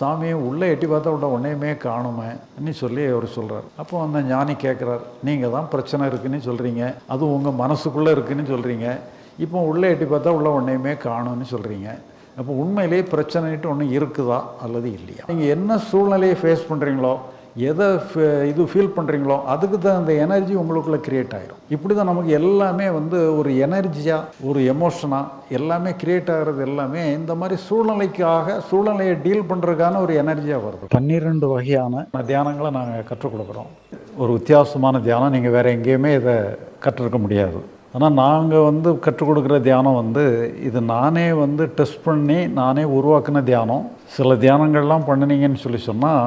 சாமியை உள்ளே எட்டி பார்த்தா உள்ள உன்னையுமே காணுமே ன்னு சொல்லி அவர் சொல்கிறார் அப்போ அந்த ஞானி கேட்குறார் நீங்கள் தான் பிரச்சனை இருக்குன்னு சொல்கிறீங்க அது உங்கள் மனசுக்குள்ளே இருக்குன்னு சொல்கிறீங்க இப்போ உள்ளே எட்டி பார்த்தா உள்ள உன்னையுமே காணும்னு சொல்கிறீங்க அப்போ உண்மையிலேயே பிரச்சனைட்டு ஒன்று இருக்குதா அல்லது இல்லையா? நீங்கள் என்ன சூழ்நிலையை ஃபேஸ் பண்ணுறீங்களோ எதை இது ஃபீல் பண்ணுறீங்களோ அதுக்கு தான் அந்த எனர்ஜி உங்களுக்குள்ளே க்ரியேட் ஆயிரும். இப்படி தான் நமக்கு எல்லாமே வந்து ஒரு எனர்ஜியாக ஒரு எமோஷனாக எல்லாமே க்ரியேட் ஆகிறது எல்லாமே இந்த மாதிரி சூழ்நிலைக்காக சூழ்நிலையை டீல் பண்ணுறதுக்கான ஒரு எனர்ஜியாக வருது. பன்னிரெண்டு வகையான தியானங்களை நாங்கள் கற்றுக் கொடுக்குறோம். ஒரு வித்தியாசமான தியானம் நீங்கள் வேறு எங்கேயுமே இதை கற்றுருக்க முடியாது. ஆனால் நாங்கள் வந்து கற்றுக் கொடுக்குற தியானம் வந்து இது நானே வந்து டெஸ்ட் பண்ணி நானே உருவாக்கின தியானம். சில தியானங்கள்லாம் பண்ணினீங்கன்னு சொல்லி சொன்னால்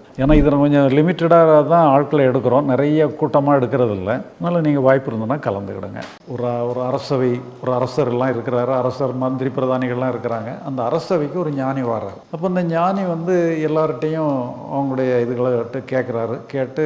ஏன்னா இதில் கொஞ்சம் லிமிட்டடாக தான் ஆட்களை எடுக்கிறோம். நிறைய கூட்டமாக எடுக்கிறது இல்லை அதனால் நீங்கள் வாய்ப்பு இருந்ததுன்னா கலந்துக்கிடுங்க. ஒரு ஒரு அரசவை ஒரு அரசர்லாம் இருக்கிறாரு. அரசர் மந்திரி பிரதானிகள்லாம் இருக்கிறாங்க. அந்த அரசவைக்கு ஒரு ஞானி வர்றாரு அப்போ இந்த ஞானி வந்து எல்லார்கிட்டையும் அவங்களுடைய இதுகளை கேட்குறாரு. கேட்டு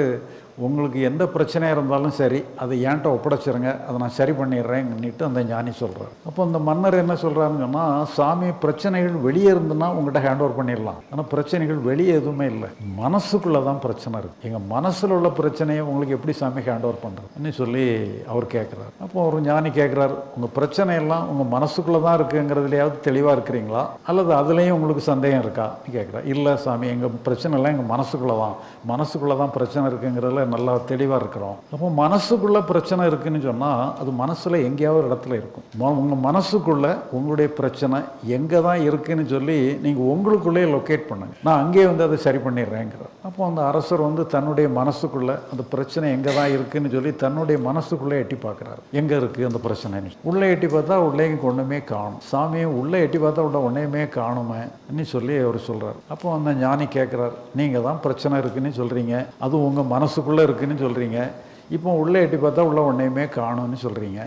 உங்களுக்கு எந்த பிரச்சனையாக இருந்தாலும் சரி அதை ஏன்ட்ட ஒப்படைச்சிருங்க அதை நான் சரி பண்ணிடுறேன்னுட்டு அந்த ஞானி சொல்கிறார் அப்போ அந்த மன்னர் என்ன சொல்கிறாருங்கன்னா சாமி பிரச்சனைகள் வெளியே இருந்துன்னா உங்கள்கிட்ட ஹேண்ட் ஓவர் பண்ணிடலாம். ஆனால் பிரச்சனைகள் வெளியே எதுவுமே இல்லை. மனசுக்குள்ளே தான் பிரச்சனை இருக்குது எங்கள் மனசில் உள்ள பிரச்சனையை உங்களுக்கு எப்படி சாமி ஹேண்ட் ஓவர் பண்ணுறதுன்னு சொல்லி அவர் கேட்குறாரு அப்போ ஒரு ஞானி கேட்குறாரு உங்கள் பிரச்சனையெல்லாம் உங்கள் மனசுக்குள்ளே தான் இருக்குங்கிறதுலையாவது தெளிவாக இருக்கிறீங்களா? அல்லது அதுலேயும் உங்களுக்கு சந்தேகம் இருக்கா? கேட்குறா இல்லை சாமி எங்கள் பிரச்சனை எல்லாம் எங்கள் மனசுக்குள்ளே தான். மனசுக்குள்ளே தான் பிரச்சனை இருக்குங்கிறதுல நல்லா தெளிவாக இருக்கிறோம். அப்போ மனசுக்குள்ளே பிரச்சனை இருக்குன்னு சொன்னால் அது மனசில் எங்கேயாவது ஒரு இடத்துல இருக்கும். உங்கள் மனசுக்குள்ளே உங்களுடைய பிரச்சனை எங்கே தான் இருக்குன்னு சொல்லி நீங்கள் உங்களுக்குள்ளேயே லொக்கேட் பண்ணுங்க. நான் அங்கேயே வந்து அதை சரி பண்ணிடுறேங்கிறார். அப்போ அந்த அரசர் வந்து தன்னுடைய மனசுக்குள்ளே அந்த பிரச்சனை எங்கே தான் இருக்குன்னு சொல்லி தன்னுடைய மனசுக்குள்ளே எட்டி பார்க்குறாரு. எங்கே இருக்குது அந்த பிரச்சனைன்னு உள்ளே எட்டி பார்த்தா உள்ளே ஒன்றுமே காணும். சாமியை உள்ளே எட்டி பார்த்தா உள்ள ஒன்றையுமே காணுமே சொல்லி அவர் சொல்கிறார் அப்போ அந்த ஞானி கேட்குறார் நீங்கள் தான் பிரச்சனை இருக்குன்னு சொல்கிறீங்க அது உங்கள் மனசுக்குள்ளே இருக்குன்னு சொல்கிறீங்க இப்போ உள்ளே எட்டி பார்த்தா உள்ள ஒன்றையுமே காணும்னு சொல்கிறீங்க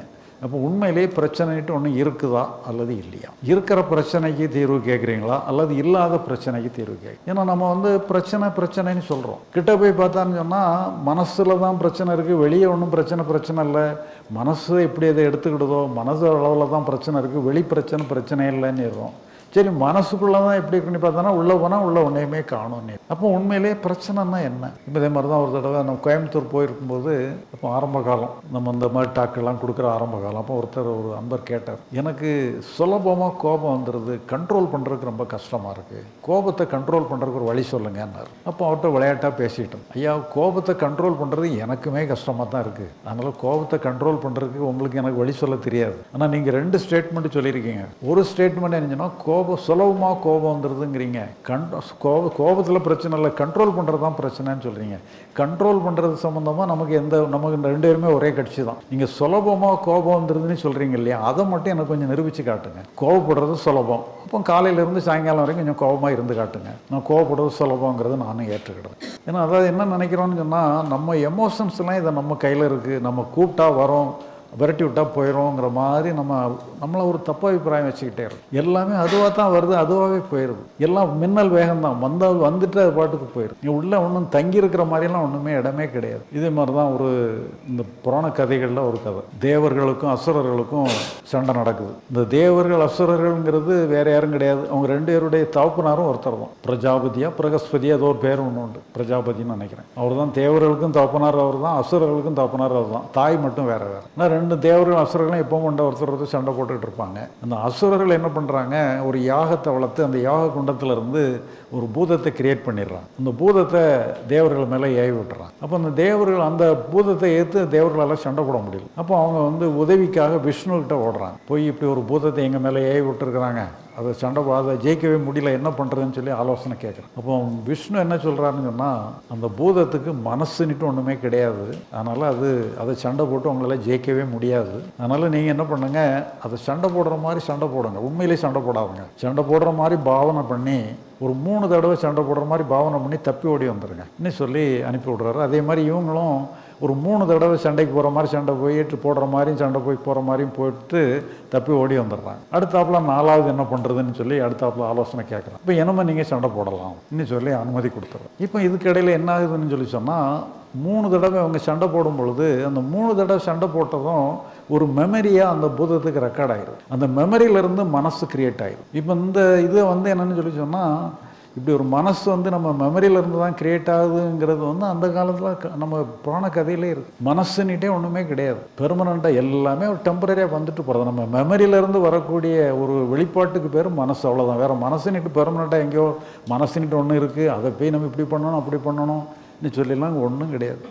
அப்போ உண்மையிலேயே பிரச்சனைட்டு ஒன்று இருக்குதா அல்லது இல்லையா? இருக்கிற பிரச்சனைக்கு தீர்வு கேட்குறீங்களா? அல்லது இல்லாத பிரச்சனைக்கு தீர்வு கேட்கு ஏன்னா நம்ம வந்து பிரச்சனை பிரச்சனைன்னு சொல்கிறோம் கிட்ட போய் பார்த்தான்னு சொன்னால் மனசில் தான் பிரச்சனை இருக்குது வெளியே ஒன்றும் பிரச்சனை பிரச்சனை இல்லை. மனசு எப்படி அதை எடுத்துக்கிடுதோ? மனசு அளவில் தான் பிரச்சனை இருக்குது வெளி பிரச்சனை பிரச்சனை இல்லைன்னு இருக்கும் சரி மனசுக்குள்ளே தான் எப்படி பண்ணி பார்த்தோன்னா உள்ளே போனால் உள்ள ஒன்றையுமே நீ. அப்போ உண்மையிலே பிரச்சனைன்னா என்ன? இப்போ இதே மாதிரி தான் ஒரு தடவை நம்ம கோயம்புத்தூர் போயிருக்கும்போது அப்போ ஆரம்ப காலம். நம்ம இந்த மாதிரி டாக்கெல்லாம் கொடுக்குற ஆரம்ப காலம். அப்போ ஒருத்தர் ஒரு அன்பர் கேட்டார் எனக்கு சுலபமாக கோபம் வந்துடுது கண்ட்ரோல் பண்ணுறதுக்கு ரொம்ப கஷ்டமாக இருக்குது கோபத்தை கண்ட்ரோல் பண்ணுறதுக்கு ஒரு வழி சொல்லுங்கன்னார் அப்போ அவர்கிட்ட விளையாட்டாக பேசிட்டோம். ஐயா கோபத்தை கண்ட்ரோல் பண்ணுறது எனக்குமே கஷ்டமாக தான் இருக்குது அதனால் கோபத்தை கண்ட்ரோல் பண்ணுறதுக்கு உங்களுக்கு எனக்கு வழி சொல்ல தெரியாது. ஆனால் நீங்கள் ரெண்டு ஸ்டேட்மெண்ட் சொல்லியிருக்கீங்க. ஒரு ஸ்டேட்மெண்ட் என்னச்சுன்னா கோபம் கோபம் சுலபமாக கோபம் வந்துடுதுங்கிறீங்க கண் கோப கோபத்தில் பிரச்சனை இல்லை. கண்ட்ரோல் பண்ணுறது தான் பிரச்சனைன்னு சொல்கிறீங்க கண்ட்ரோல் பண்ணுறது சம்மந்தமாக நமக்கு எந்த நமக்கு இந்த ரெண்டு பேருமே ஒரே கட்சி தான். நீங்கள் சுலபமாக கோபம் வந்துடுதுன்னு சொல்கிறீங்க இல்லையா? அதை மட்டும் எனக்கு கொஞ்சம் நிரூபித்து காட்டுங்க. கோவப்படுறது சுலபம். அப்போ காலையிலேருந்து சாயங்காலம் வரைக்கும் கொஞ்சம் கோபமாக இருந்து காட்டுங்க. நான் கோவப்படுறது சுலபங்கிறது நானும் ஏற்றுக்கிடுறேன். ஏன்னா அதாவது என்ன நினைக்கிறோன்னு சொன்னால் நம்ம எமோஷன்ஸ்லாம் இதை நம்ம கையில் இருக்குது நம்ம கூப்பிட்டா வரோம். விரட்டி விட்டா போயிடும்ங்கிற மாதிரி நம்ம நம்மளை ஒரு தப்பு அபிப்பிராயம் வச்சுக்கிட்டே இருக்கும். எல்லாமே அதுவாக தான் வருது அதுவாகவே போயிடுது. எல்லாம் மின்னல் வேகம் தான் வந்தால் வந்துட்டு அது பாட்டுக்கு போயிடும் நீ உள்ளே ஒன்றும் தங்கி இருக்கிற மாதிரிலாம் ஒன்றுமே இடமே கிடையாது. இதே மாதிரி தான் ஒரு இந்த புராண கதைகளில் ஒரு கதை. தேவர்களுக்கும் அசுரர்களுக்கும் சண்டை நடக்குது. இந்த தேவர்கள் அசுரர்கள்ங்கிறது வேற யாரும் கிடையாது. அவங்க ரெண்டு பேருடைய தகப்பனாரும் ஒருத்தர் தான். பிரஜாபதியா பிரகஸ்பதியா ஏதோ ஒரு பேர் ஒன்று உண்டு. பிரஜாபதினு நினைக்கிறேன். அவர் தான் தேவர்களுக்கும் தகப்பனார் அவர் தான் அசுரர்களுக்கும் தகப்பனார் அவர் தான் தாய் மட்டும் வேற வேறு. ரெண்டு தேவர்கள் அசுரர்களும் எப்பவும் கொண்ட ஒருத்தர் ஒருத்தர் சண்டை போட்டுக்கிட்டு இருப்பாங்க. அந்த அசுரர்கள் என்ன பண்ணுறாங்க ஒரு யாகத்தை வளர்த்து அந்த யாக குண்டத்துலேருந்து ஒரு பூதத்தை கிரியேட் பண்ணிடுறாங்க. அந்த பூதத்தை தேவர்கள் மேலே ஏவி விட்டுறான் அப்போ அந்த தேவர்கள் அந்த பூதத்தை ஏற்று தேவர்களால் சண்டை போட முடியல. அப்போ அவங்க வந்து உதவிக்காக விஷ்ணுகிட்ட ஓடுறாங்க. போய் இப்படி ஒரு பூதத்தை எங்கள் மேலே ஏவி விட்டுருக்குறாங்க? அதை சண்டை அதை ஜெயிக்கவே முடியல என்ன பண்ணுறதுன்னு சொல்லி ஆலோசனை கேட்குறேன். அப்போ விஷ்ணு என்ன சொல்கிறாருன்னு சொன்னால் அந்த பூதத்துக்கு மனசுன்னுட்டு ஒன்றுமே கிடையாது. அதனால் அது அதை சண்டை போட்டு உங்களால் ஜெயிக்கவே முடியாது. அதனால் நீங்கள் என்ன பண்ணுங்கள் அதை சண்டை போடுற மாதிரி சண்டை போடுங்க. உண்மையிலேயே சண்டை போடாதுங்க. சண்டை போடுற மாதிரி பாவனை பண்ணி ஒரு மூணு தடவை சண்டை போடுற மாதிரி பாவனை பண்ணி தப்பி ஓடி வந்துடுங்க இன்னும் சொல்லி அனுப்பி விடுறாரு. அதே மாதிரி இவங்களும் ஒரு மூணு தடவை சண்டைக்கு போகிற மாதிரி சண்டை போயிட்டு போடுற மாதிரியும் சண்டை போய் போகிற மாதிரியும் போயிட்டு தப்பி ஓடி வந்துடுறாங்க. அடுத்தாப்புல நாலாவது என்ன பண்ணுறதுன்னு சொல்லி அடுத்தாப்புல ஆலோசனை கேட்குறான் இப்போ என்னமோ நீங்கள் சண்டை போடலாம்? இன்னும் சொல்லி அனுமதி கொடுத்துட்றோம் இப்போ இதுக்கிடையில் என்ன ஆகுதுன்னு சொல்லி சொன்னால் மூணு தடவை அவங்க சண்டை போடும் பொழுது அந்த மூணு தடவை சண்டை போட்டதும் ஒரு மெமரியாக அந்த பூதத்துக்கு ரெக்கார்ட் ஆயிடும் அந்த மெமரியிலேருந்து மனசு கிரியேட் ஆயிடும் இப்போ இந்த இது வந்து என்னன்னு சொல்லி சொன்னால் இப்படி ஒரு மனசு வந்து நம்ம மெமரியிலேருந்து தான் கிரியேட் ஆகுதுங்கிறது வந்து அந்த காலத்தில் நம்ம புராண கதையிலே இருக்குது மனசுன்னிட்டே ஒன்றுமே கிடையாது. பெர்மனண்ட்டாக எல்லாமே ஒரு டெம்பரரியாக வந்துட்டு போகிறது நம்ம மெமரியிலேருந்து வரக்கூடிய ஒரு வெளிப்பாட்டுக்கு பேர் மனசு அவ்வளோதான் வேறு மனசுன்னுட்டு பெர்மனண்ட்டாக எங்கேயோ மனசுன்னுட்டு ஒன்று இருக்குது அதை போய் நம்ம இப்படி பண்ணணும் அப்படி பண்ணணும்னு சொல்லிலாம் ஒன்றும் கிடையாது.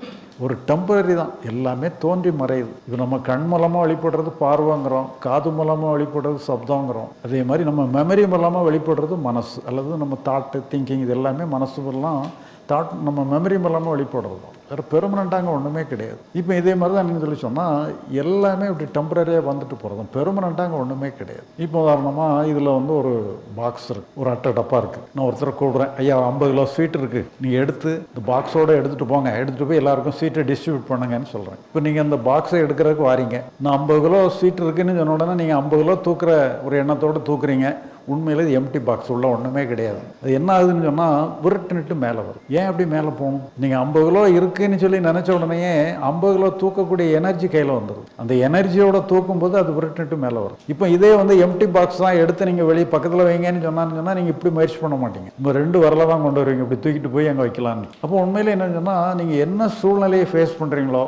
ஒரு டெம்பரரி தான். எல்லாமே தோன்றி மறையுது. இது நம்ம கண் மூலமாக வெளிப்படுறது பார்வைங்கிறோம் காது மூலமாக வெளிப்படுறது சப்தங்கிறோம். அதே மாதிரி நம்ம மெமரி மூலமாக வெளிப்படுறது மனசு. அல்லது நம்ம தாட்டு திங்கிங் இது எல்லாமே மனசுலாம் தாட் நம்ம மெமரி மூலமாக வெளிப்படுறது தான் வேறு பெர்மனண்ட்டாங்க ஒன்றுமே கிடையாது. இப்போ இதே மாதிரி தான் நீங்கள் சொல்லி சொன்னால் எல்லாமே இப்படி டெம்பரரியாக வந்துட்டு போகிறது பெர்மனண்ட்டாங்க ஒன்றுமே கிடையாது. இப்போ உதாரணமாக இதில் வந்து ஒரு பாக்ஸ் இருக்குது ஒரு அட்டை டப்பா இருக்குது நான் ஒருத்தரை கூடுறேன் ஐயா ஐம்பது கிலோ ஸ்வீட் இருக்குது நீங்கள் எடுத்து இந்த பாக்ஸோட எடுத்துகிட்டு போங்க. எடுத்துகிட்டு போய் எல்லாருக்கும் ஸ்வீட்டை டிஸ்ட்ரிபியூட் பண்ணுங்கன்னு சொல்கிறேன் இப்போ நீங்கள் அந்த பாக்ஸை எடுக்கிறதுக்கு வாரீங்க. நான் ஐம்பது கிலோ ஸ்வீட் இருக்குன்னு சொன்ன உடனே நீங்கள் ஐம்பது கிலோ தூக்குற ஒரு எண்ணத்தோடு தூக்குறீங்க. உண்மையில் இது எம்டி பாக்ஸ் உள்ள ஒன்றுமே கிடையாது. அது என்ன ஆகுதுன்னு சொன்னால் விரட்டுன்ட்டு மேலே வரும். ஏன் அப்படி மேலே போகணும்? நீங்கள் ஐம்பது கிலோ இருக்குன்னு சொல்லி நினச்ச உடனேயே ஐம்பது கிலோ தூக்கக்கூடிய எனர்ஜி கையில் வந்துடும் அந்த எனர்ஜியோட தூக்கும்போது அது விரட்டுன்ட்டு மேலே வரும். இப்போ இதே வந்து எம்டி பாக்ஸ் தான் எடுத்து நீங்கள் வெளியே பக்கத்தில் வைங்கன்னு சொன்னான்னு சொன்னால் நீங்கள் இப்படி முயற்சி பண்ண மாட்டீங்க. இப்போ ரெண்டு வரல தான் கொண்டு வருவீங்க. இப்படி தூக்கிட்டு போய் அங்கே வைக்கலான்னு அப்போ உண்மையிலே என்னன்னு சொன்னால் நீங்கள் என்ன சூழ்நிலையை ஃபேஸ் பண்ணுறீங்களோ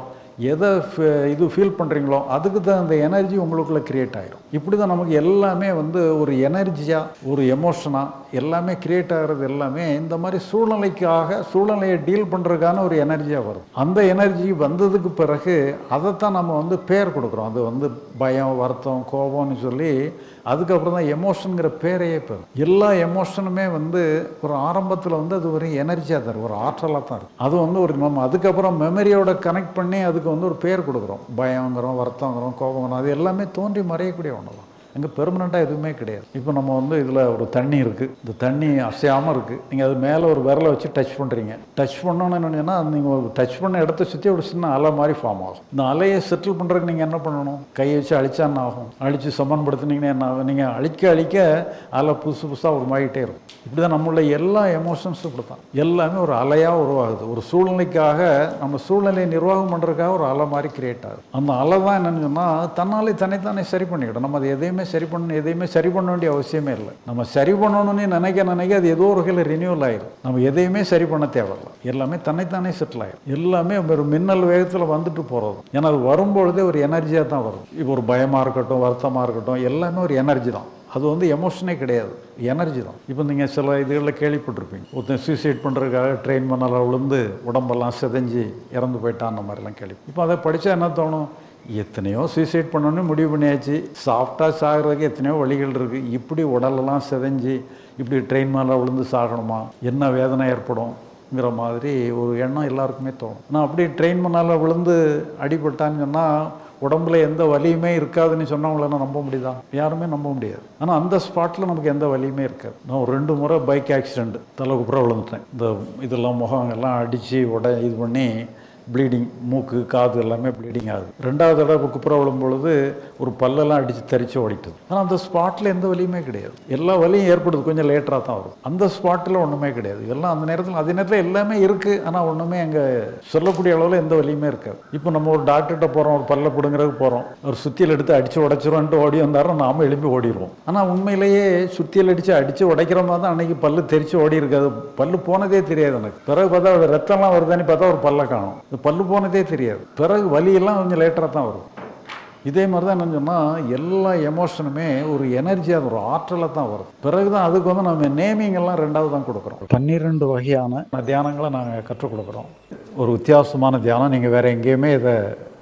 எதை இது ஃபீல் பண்ணுறீங்களோ அதுக்கு தான் அந்த எனர்ஜி உங்களுக்குள்ளே கிரியேட் ஆகிடும் இப்படி தான் நமக்கு எல்லாமே வந்து ஒரு எனர்ஜியாக ஒரு எமோஷனாக எல்லாமே கிரியேட் ஆகிறது எல்லாமே இந்த மாதிரி சூழ்நிலைக்காக சூழ்நிலையை டீல் பண்ணுறதுக்கான ஒரு எனர்ஜியாக வரும். அந்த எனர்ஜி வந்ததுக்கு பிறகு அதைத்தான் நம்ம வந்து பேர் கொடுக்குறோம். அது வந்து பயம் வருத்தம் கோபம்னு சொல்லி அதுக்கப்புறம் தான் எமோஷனுங்கிற பேரையே பெறும். எல்லா எமோஷனுமே வந்து ஒரு ஆரம்பத்தில் வந்து அது ஒரு எனர்ஜியாக தரும். ஒரு ஆற்றலாக தான் இருக்கும். அது வந்து ஒரு நம்ம அதுக்கப்புறம் மெமரியோட கனெக்ட் பண்ணி அதுக்கு வந்து ஒரு பேர் கொடுக்குறோம். பயங்கிறோம் வருத்தங்கிறோம் கோபங்கிறோம் அது எல்லாமே தோன்றி மறையக்கூடிய ஒன்று தான் அங்கே பெர்மனண்ட்டாக எதுவுமே கிடையாது. இப்போ நம்ம வந்து இதில் ஒரு தண்ணி இருக்குது இந்த தண்ணி அசையாமல் இருக்குது நீங்கள் அது மேலே ஒரு விரலை வச்சு டச் பண்ணுறீங்க டச் பண்ணோன்னு என்னன்னா நீங்கள் டச் பண்ண இடத்த சுற்றி ஒரு சின்ன அலை மாதிரி ஃபார்ம் ஆகும். இந்த அலையை செட்டில் பண்ணுறதுக்கு நீங்கள் என்ன பண்ணணும்? கையை வச்சு அழிச்சா என்ன ஆகும்? அழித்து சமன்படுத்தினீங்கன்னா என்ன ஆகும்? நீங்கள் அழிக்க அழிக்க அலை புதுசு புதுசாக உருமாகிட்டே இருக்கும். இப்படி தான் நம்மள எல்லா எமோஷன்ஸும் இப்படி தான் எல்லாமே ஒரு அலையாக உருவாகுது. ஒரு சூழ்நிலைக்காக நம்ம சூழ்நிலையை நிர்வாகம் பண்ணுறதுக்காக ஒரு அலை மாதிரி கிரியேட் ஆகுது. அந்த அலை தான் என்னன்னு சொன்னால் தன்னாலே தன்னைத்தானே சரி பண்ணிக்கிடும் நம்ம அது எதையுமே சரி பண்ணணும் எதையுமே சரி பண்ண வேண்டிய அவசியமே இல்லை. நம்ம சரி பண்ணணும்னு நினைக்க நினைக்க அது ஏதோ ஒரு வகையில் ரினியூவல் ஆயிரும். நம்ம எதையுமே சரி பண்ண தேவையில்லை. எல்லாமே தன்னைத்தானே செட்டில் ஆயிடும் எல்லாமே ஒரு மின்னல் வேகத்தில் வந்துட்டு போகிறது ஏன்னா அது வரும்பொழுதே ஒரு எனர்ஜியாக தான் வரும். இப்போ ஒரு பயமாக இருக்கட்டும் வருத்தமாக இருக்கட்டும் எல்லாமே ஒரு எனர்ஜி தான். அது வந்து எமோஷனே கிடையாது. எனர்ஜி தான். இப்போ நீங்கள் சில இதுகளில் கேள்விப்பட்டிருப்பீங்க. ஒருத்தன் சூசைட் பண்ணுறதுக்காக ட்ரெயின் பண்ணால விழுந்து உடம்பெல்லாம் செதஞ்சு இறந்து போயிட்டான் அந்த மாதிரிலாம் கேள்வி. இப்போ அதை படித்தா என்ன தோணும்? எத்தனையோ சூசைட் பண்ணணும்னு முடிவு பண்ணியாச்சு. சாஃப்டாக சாகிறதுக்கு எத்தனையோ வழிகள் இருக்குது இப்படி உடலெல்லாம் செதஞ்சு இப்படி ட்ரெயின் மேலே விழுந்து சாகணுமா? என்ன வேதனை ஏற்படும்ங்கிற மாதிரி ஒரு எண்ணம் எல்லாருக்குமே தோணும். நான் அப்படி ட்ரெயின் மேலே விழுந்து அடிபட்டான்னு சொன்னால் உடம்புல எந்த வலியுமே இருக்காதுன்னு சொன்னவங்கள நம்ப முடியுதா? யாருமே நம்ப முடியாது. ஆனால் அந்த ஸ்பாட்டில் நமக்கு எந்த வலியுமே இருக்காது. நான் ஒரு ரெண்டு முறை பைக் ஆக்சிடெண்ட் தலை குப்புற விழுந்துட்டேன். இந்த இதெல்லாம் முகம் எல்லாம் அடித்து உட இது பண்ணி ப்ளீடிங் மூக்கு காது எல்லாமே ப்ளீடிங் ஆகுது. ரெண்டாவது தடவை குப்புற விழும்பொழுது ஒரு பல்லெல்லாம் அடித்து தரித்து ஓடிட்டுது. ஆனால் அந்த ஸ்பாட்டில் எந்த வலியுமே கிடையாது. எல்லா வலியும் ஏற்படுது கொஞ்சம் லேட்டராக தான் வரும். அந்த ஸ்பாட்டில் ஒன்றுமே கிடையாது. எல்லாம் அந்த நேரத்தில் அதே நேரத்தில் எல்லாமே இருக்குது ஆனால் ஒன்றுமே அங்கே சொல்லக்கூடிய அளவில் எந்த வலியுமே இருக்காது. இப்போ நம்ம ஒரு டாக்டர்கிட்ட போகிறோம் ஒரு பல்ல பிடுங்கிறதுக்கு போகிறோம் ஒரு சுத்தியில் எடுத்து அடித்து உடச்சிருவோன்ட்டு ஓடி வந்தாரும் நாம் எழுப்பி ஓடிடுவோம் ஆனால் உண்மையிலேயே சுத்தியில் அடித்து அடித்து உடைக்கிற மாதிரி தான் அன்னைக்கு பல்லு தெரித்து ஓடி இருக்காது பல்லு போனதே தெரியாது எனக்கு. பிறகு பார்த்தா ரத்தம்லாம் வருதான்னு பார்த்தா ஒரு பல்ல காணும். இந்த பல்லு போனதே தெரியாது. பிறகு வலியெல்லாம் கொஞ்சம் லேட்டராக தான் வரும். இதே மாதிரி தான் என்ன சொன்னால் எல்லா எமோஷனுமே ஒரு எனர்ஜியாக ஒரு ஆற்றலாக தான் வரும். பிறகு தான் அதுக்கு வந்து நம்ம நேமிங் எல்லாம் ரெண்டாவது தான் கொடுக்குறோம். பன்னிரெண்டு வகையான தியானங்களை நாங்கள் கற்றுக் கொடுக்குறோம். ஒரு வித்தியாசமான தியானம் நீங்கள் வேறு எங்கேயுமே இதை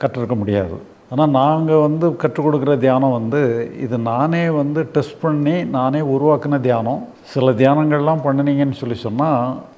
கற்றுருக்க முடியாது. ஆனால் நாங்கள் வந்து கற்றுக் கொடுக்குற தியானம் வந்து இது நானே வந்து டெஸ்ட் பண்ணி நானே உருவாக்கின தியானம். சில தியானங்கள்லாம் பண்ணினீங்கன்னு சொல்லி சொன்னால்